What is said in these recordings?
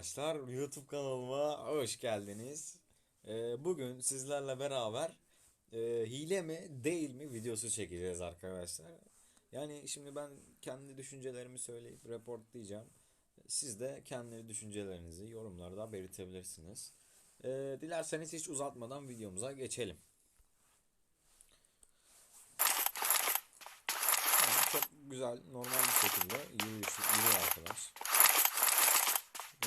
arkadaşlar. YouTube kanalıma hoş geldiniz. Ee, bugün sizlerle beraber e, hile mi değil mi videosu çekeceğiz arkadaşlar. Yani şimdi ben kendi düşüncelerimi söyleyip reportlayacağım. Siz de kendi düşüncelerinizi yorumlarda belirtebilirsiniz. Ee, dilerseniz hiç uzatmadan videomuza geçelim. Yani çok güzel, normal bir şekilde yürüyor arkadaş.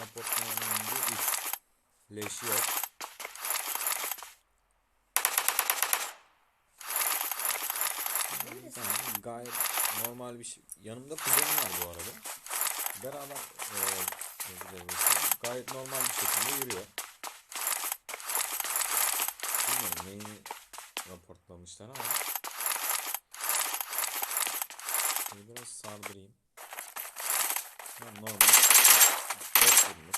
Raportlanan oyuncu 3. Leşi yok. Tamam, gayet normal bir şey. Yanımda kuzenim var bu arada. Beraber dilerim. gayet normal bir şekilde yürüyor. Bilmiyorum neyini raportlamışlar ama. Şimdi biraz sardırayım. Normal. Normal.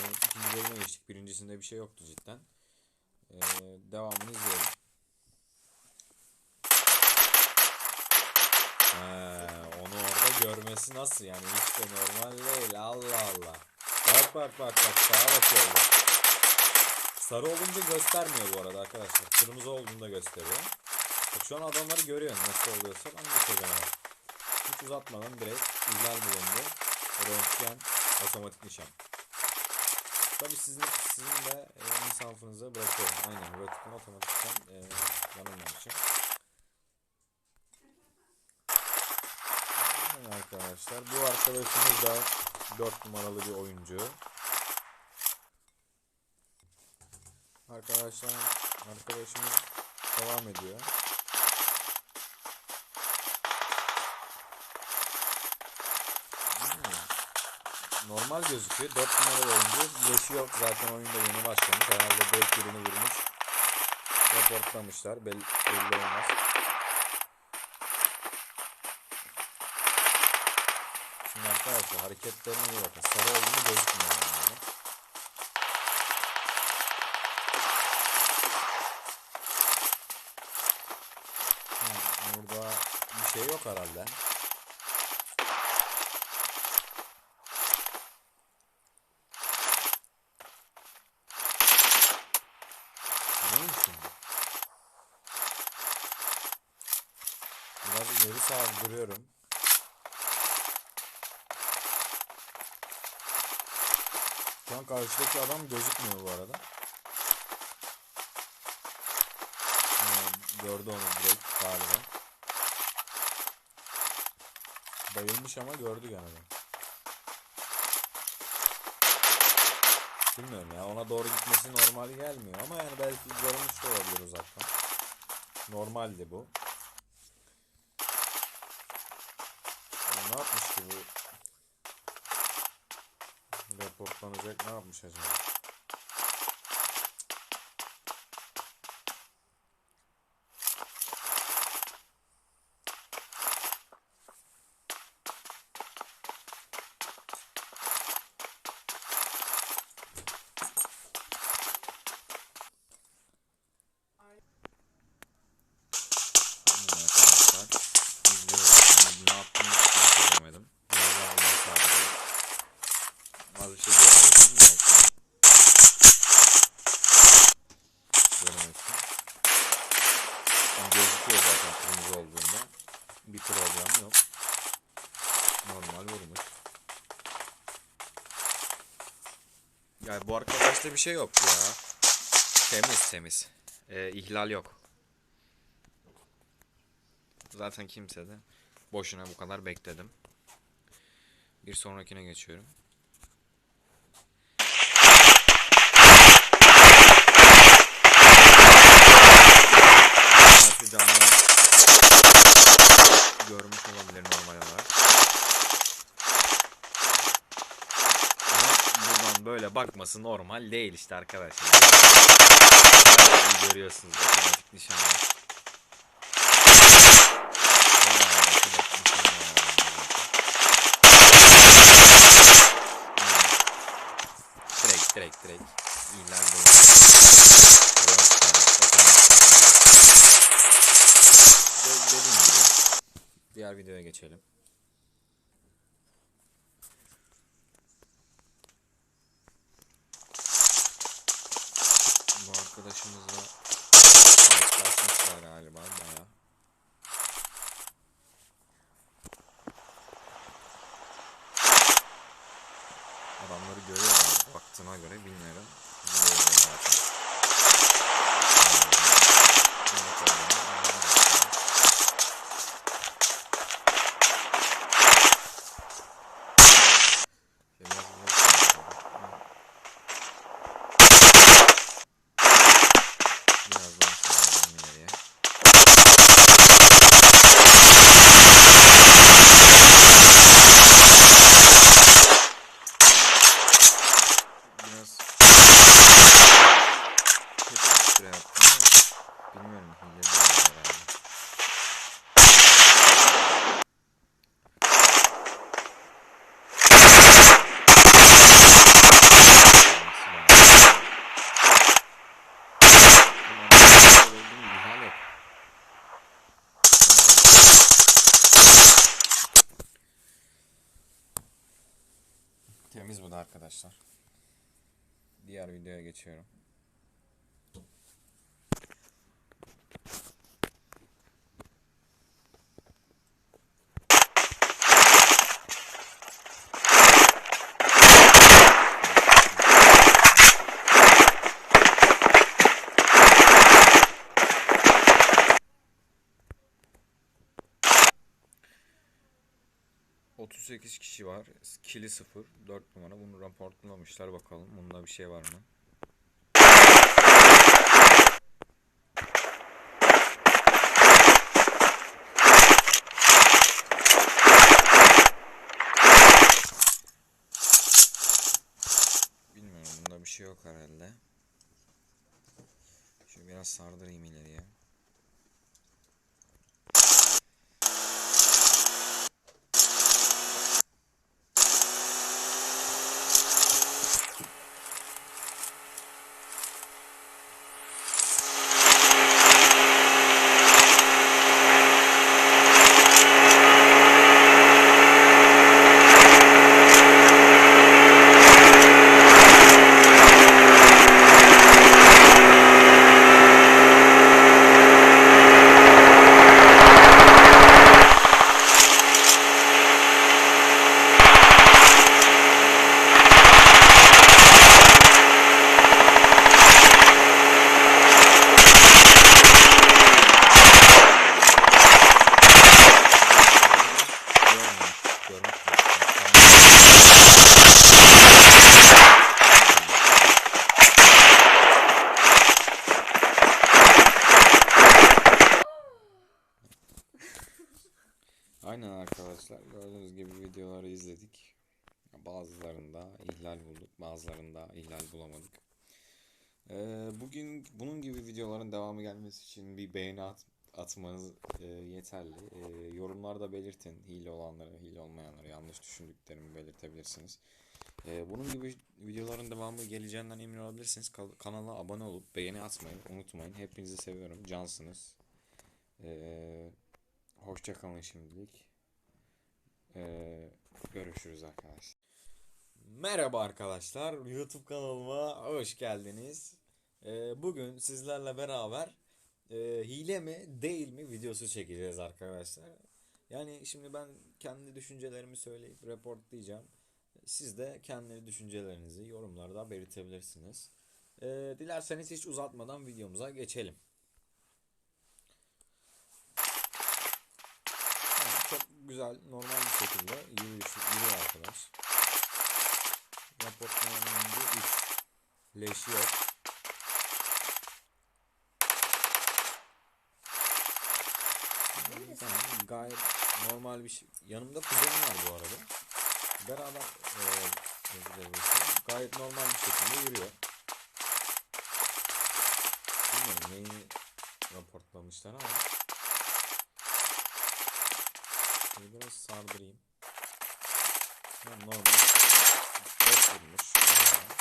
Evet, ikinci bölüme geçtik. Birincisinde bir şey yoktu cidden. Ee, devamını izleyelim. He, onu orada görmesi nasıl yani hiç de normal değil Allah Allah. Bak bak bak bak sağa bakıyor. Sarı olunca göstermiyor bu arada arkadaşlar. Kırmızı olduğunda gösteriyor. Bak şu an adamları görüyor nasıl oluyorsa ben de çözemem. Hiç uzatmadan direkt ihlal bulundu. Röntgen otomatik nişan. Tabi sizin, sizin de e, insafınıza bırakıyorum. Aynen röntgen otomatikten e, yanılmamışım. Aynen arkadaşlar. Bu arkadaşımız da 4 numaralı bir oyuncu. Arkadaşlar arkadaşımız devam ediyor. Hmm. Normal gözüküyor. 4 numaralı oyuncu. Leşi yok zaten oyunda yeni başlamış. Herhalde 4 birini vurmuş. Raportlamışlar. Belli, belli olmaz. Şimdi arkadaşlar hareketlerine iyi bakın. Sarı olduğunu gözükmüyor yani. Ha, burada bir şey yok herhalde. Biraz ileri sardırıyorum. Şu an karşıdaki adam gözükmüyor bu arada. Ha, gördü onu direkt galiba. Bayılmış ama gördü gene de. Bilmiyorum ya ona doğru gitmesi normal gelmiyor ama yani belki görmüş de olabilir uzaktan. Normaldi bu. Ya ne yapmış ki bu? Raportlanacak ne yapmış acaba? Şimdi arkadaşlar izliyoruz. Şimdi ne yaptığını hiç söylemedim. Biraz daha onu sağlayalım. Az bir şey göremedim. Belki göremezsin. Yani gözüküyor zaten kırmızı olduğunda. Bir problem yok. Normal vurmuş. Yani bu arkadaşta bir şey yok ya. Temiz temiz. Ee, ihlal yok. Zaten kimse de boşuna bu kadar bekledim. Bir sonrakine geçiyorum. Bakması normal değil işte arkadaşlar. Görüyorsunuz otomatik nişan var. Direkt direkt direkt. Bunu. Diğer videoya geçelim. Arkadaşımızla karşılaşmışlar galiba baya. Adamları görüyorum baktığına göre bilmiyorum. Biliyorum zaten. Evet, evet, evet. Şey, biraz uzak konuşalım. Birazdan sonra ileriye. Biraz kötü bir süre yaptım ama bilmiyorum hile değil herhalde. Temiz bu da arkadaşlar. Diğer videoya geçiyorum. ...38 kişi var. Kili 0. 4 numara. Bunu raportlamışlar. Bakalım bunda bir şey var mı? Bilmiyorum bunda bir şey yok herhalde. Şöyle biraz sardırayım ileriye. Aynen arkadaşlar gördüğünüz gibi videoları izledik. Bazılarında ihlal bulduk, bazılarında ihlal bulamadık. Ee, bugün bunun gibi videoların devamı gelmesi için bir beğeni at, atmanız e, yeterli. E, yorumlarda belirtin hile olanları, hile olmayanları, yanlış düşündüklerimi belirtebilirsiniz. E, bunun gibi videoların devamı geleceğinden emin olabilirsiniz. Kanala abone olup beğeni atmayı unutmayın. Hepinizi seviyorum. Cansınız. E, hoşça kalın şimdilik. E, görüşürüz arkadaşlar. Merhaba arkadaşlar. YouTube kanalıma hoş geldiniz. Ee, bugün sizlerle beraber e, hile mi değil mi videosu çekeceğiz arkadaşlar. Yani şimdi ben kendi düşüncelerimi söyleyip reportlayacağım. Siz de kendi düşüncelerinizi yorumlarda belirtebilirsiniz. Ee, dilerseniz hiç uzatmadan videomuza geçelim. Yani çok güzel, normal bir şekilde yürüyüş, yürüyor arkadaş. Raportlamanın önce 3. Leşi yok. Tamam, gayet normal bir şey. Yanımda kuzenim var bu arada. Beraber gezilebiliriz. gayet normal bir şekilde yürüyor. Bilmiyorum neyini raportlamışlar ama. Şöyle biraz sardırayım. Ha, normal. Boş vurmuş. galiba.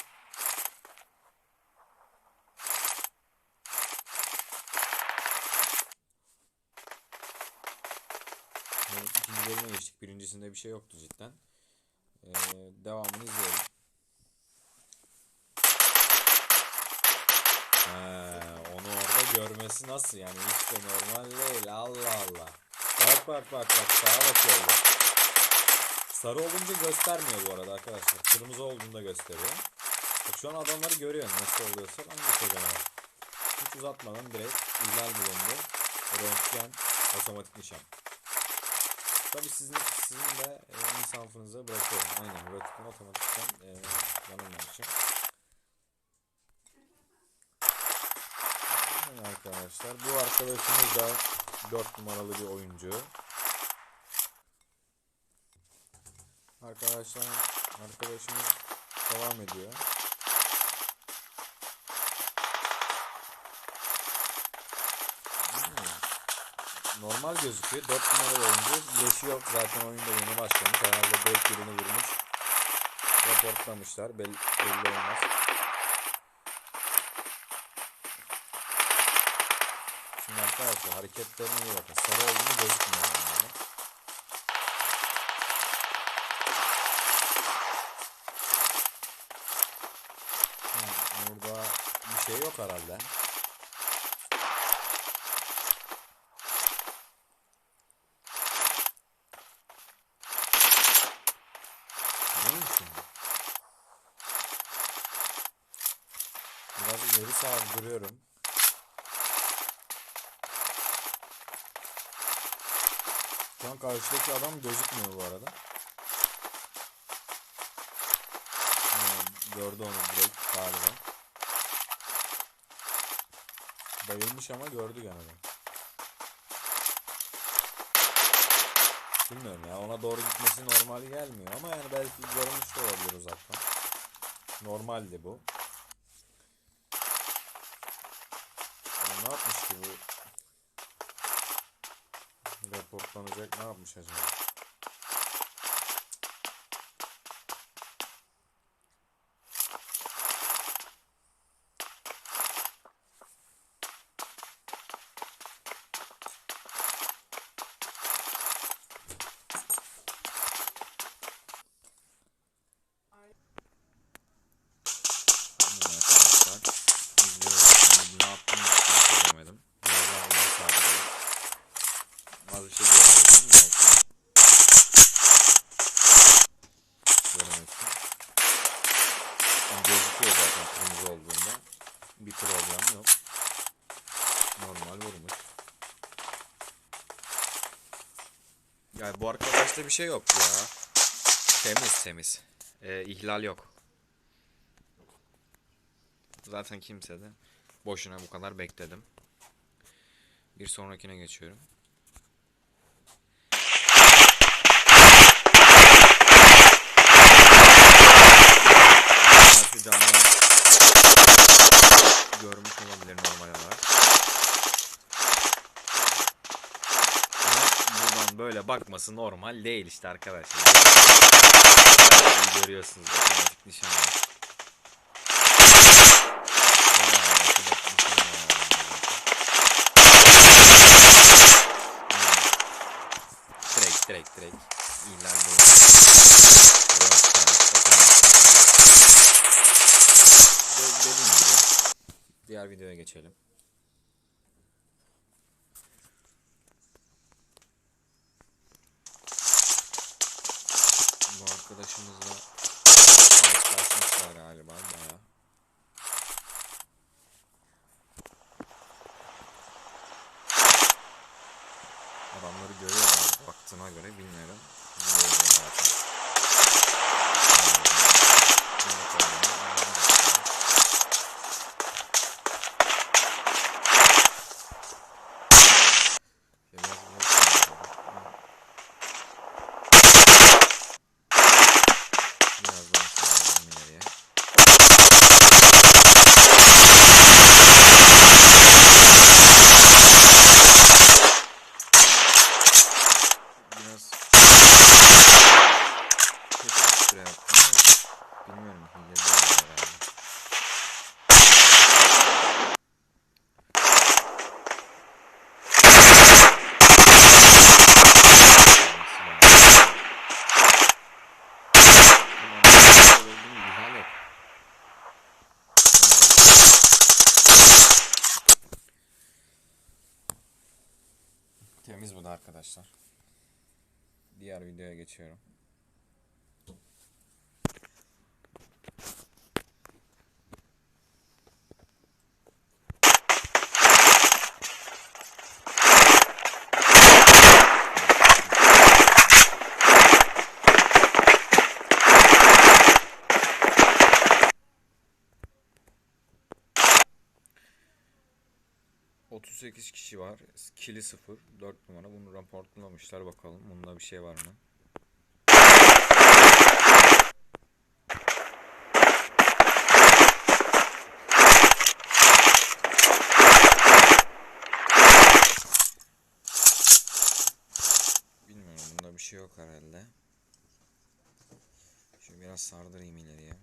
Evet, bölüme geçtik. Birincisinde bir şey yoktu cidden. Ee, devamını izleyelim. He, onu orada görmesi nasıl yani hiç de normal değil Allah Allah. Bak bak bak bak sağa bakıyor bak. Sarı olunca göstermiyor bu arada arkadaşlar. Kırmızı olduğunda gösteriyor. Bak şu an adamları görüyor nasıl oluyorsa ben söyleyemem. Hiç uzatmadan direkt ihlal bulundu. Röntgen otomatik nişan. Tabi sizin, sizin de e, insafınıza bırakıyorum. Aynen röntgen otomatik nişan e, yanılmamışım. Aynen arkadaşlar. Bu arkadaşımız da 4 numaralı bir oyuncu. Arkadaşlar arkadaşımız devam ediyor. Normal gözüküyor. 4 numaralı oyuncu. Yaşı yok zaten oyunda yeni başlamış. Herhalde belki birini vurmuş. Raportlamışlar. Belli, belli olmaz. Şimdi arkadaşlar hareketlerine iyi bakın. Sarı olduğunu gözükmüyor yani. Burada bir şey yok herhalde. Biraz ileri sardırıyorum. Şu an karşıdaki adam gözükmüyor bu arada. Ha, gördü onu direkt galiba. Bayılmış ama gördü gene de. Bilmiyorum ya ona doğru gitmesi normal gelmiyor ama yani belki görmüş de olabilir uzaktan. Normaldi bu. Ya ne yapmış ki bu? Reportlanacak ne yapmış acaba? Şimdi arkadaşlar izliyoruz. Şimdi ne yaptığımı hiç söylemedim. Biraz daha Allah sağlığı. Az bir şey göremedim. Belki göremezsin. Ama gözüküyor zaten kırmızı olduğunda. Bir problem yok. Normal vurmuş. Ya bu arkadaşta bir şey yok ya. Temiz temiz. Ee, ihlal yok. Zaten kimse de boşuna bu kadar bekledim. Bir sonrakine geçiyorum. Belki camdan görmüş olabilir normal olarak. Ama buradan bakması normal değil işte arkadaşlar. Görüyorsunuz otomatik nişan. Direkt direkt direkt gibi diğer videoya geçelim. Bu arkadaşımızla karşılaşmışlar galiba bayağı. Adamları görüyorlar baktığına göre bilmiyorum. Görüyorlar zaten. Ne yapalım, anlamadım. Biraz zor sanırım. Birazdan sağlayalım ileriye. Biraz kötü bir süre yaptım ama bilmiyorum hile değil herhalde. Ulan, böyle bir ihale yok. Arkadaşlar. Diğer videoya geçiyorum. ...38 kişi var. Kili 0. 4 numara. Bunu raportlamışlar. Bakalım bunda bir şey var mı? Bilmiyorum. Bunda bir şey yok herhalde. Şöyle biraz sardırayım ileriye.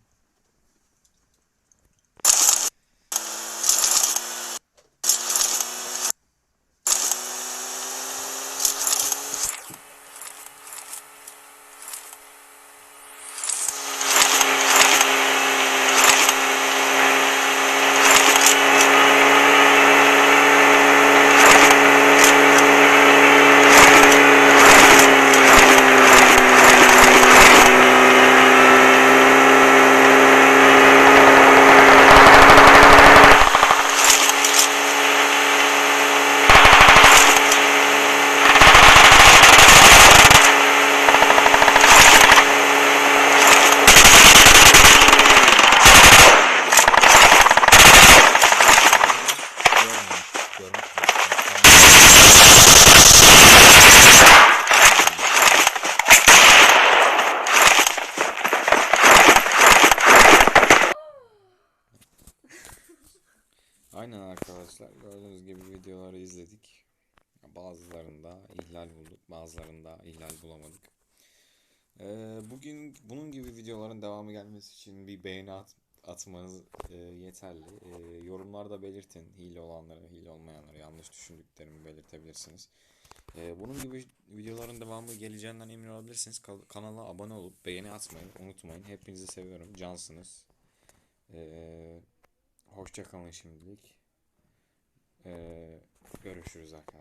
Aynen arkadaşlar gördüğünüz gibi videoları izledik. Bazılarında ihlal bulduk, bazılarında ihlal bulamadık. Ee, bugün bunun gibi videoların devamı gelmesi için bir beğeni at, atmanız e, yeterli. E, yorumlarda belirtin hile olanları, hile olmayanları, yanlış düşündüklerimi belirtebilirsiniz. E, bunun gibi videoların devamı geleceğinden emin olabilirsiniz. Kal- kanala abone olup beğeni atmayı unutmayın. Hepinizi seviyorum. Cansınız. E, hoşça kalın şimdilik. E, görüşürüz arkadaşlar.